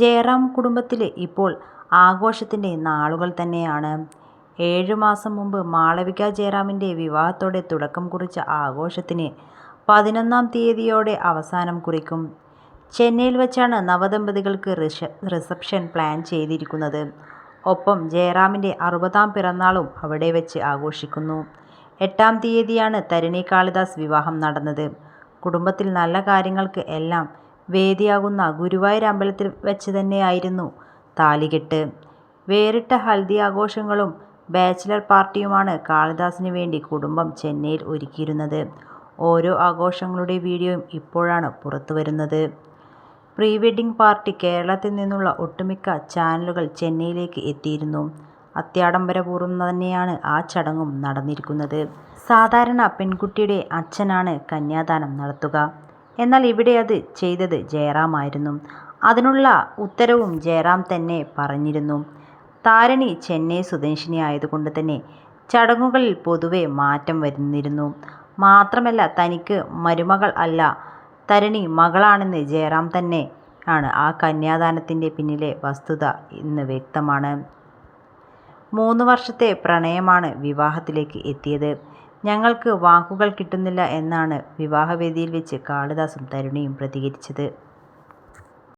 ജയറാം കുടുംബത്തിൽ ഇപ്പോൾ ആഘോഷത്തിന്റെ നാളുകൾ തന്നെയാണ്. ഏഴു മാസം മുമ്പ് മാളവിക ജയറാമിന്റെ വിവാഹത്തോടെ തുടക്കം കുറിച്ച ആഘോഷത്തിന് പതിനൊന്നാം തീയതിയോടെ അവസാനം കുറിക്കും. ചെന്നൈയിൽ വെച്ചാണ് നവദമ്പതികൾക്ക് റിസപ്ഷൻ പ്ലാൻ ചെയ്തിരിക്കുന്നത്. ഒപ്പം ജയറാമിന്റെ അറുപതാം പിറന്നാളും അവിടെ വെച്ച് ആഘോഷിക്കുന്നു. എട്ടാം തീയതിയാണ് തരിണി കാളിദാസ് വിവാഹം നടന്നത്. കുടുംബത്തിൽ നല്ല കാര്യങ്ങൾക്ക് എല്ലാം വേദിയാകുന്ന ഗുരുവായൂർ അമ്പലത്തിൽ വച്ച് തന്നെയായിരുന്നു താലികെട്ട്. വേറിട്ട ഹൽദി ആഘോഷങ്ങളും ബാച്ച്ലർ പാർട്ടിയുമാണ് കാളിദാസിന് വേണ്ടി കുടുംബം ചെന്നൈയിൽ ഒരുക്കിയിരുന്നത്. ഓരോ ആഘോഷങ്ങളുടെ വീഡിയോയും ഇപ്പോഴാണ് പുറത്തുവരുന്നത്. പ്രീ വെഡ്ഡിംഗ് പാർട്ടി കേരളത്തിൽ നിന്നുള്ള ഒട്ടുമിക്ക ചാനലുകൾ ചെന്നൈയിലേക്ക് എത്തിയിരുന്നു. അത്യാഡംബരപൂർവം തന്നെയാണ് ആ ചടങ്ങും നടന്നിരിക്കുന്നത്. സാധാരണ പെൺകുട്ടിയുടെ അച്ഛനാണ് കന്യാദാനം നടത്തുക. എന്നാൽ ഇവിടെ അത് ചെയ്തത് ജയറാം ആയിരുന്നു അതിനുള്ള ഉത്തരവും ജയറാം തന്നെ പറഞ്ഞിരുന്നു. താരണി ചെന്നൈ സ്വദേശിനി ആയതുകൊണ്ട് തന്നെ ചടങ്ങുകളിൽ പൊതുവെ മാറ്റം വരുന്നിരുന്നു മാത്രമല്ല തനിക്ക് മരുമകൾ അല്ല തരണി മകളാണെന്ന് ജയറാം തന്നെ ആണ് ആ കന്യാദാനത്തിന്റെ പിന്നിലെ വസ്തുത ഇന്ന് വ്യക്തമാണ്. മൂന്ന് വർഷത്തെ പ്രണയമാണ് വിവാഹത്തിലേക്ക് എത്തിയത്. ഞങ്ങൾക്ക് വാക്കുകൾ കിട്ടുന്നില്ല എന്നാണ് വിവാഹവേദിയിൽ വെച്ച് കാളിദാസും തരുണിയും പ്രതികരിച്ചത്.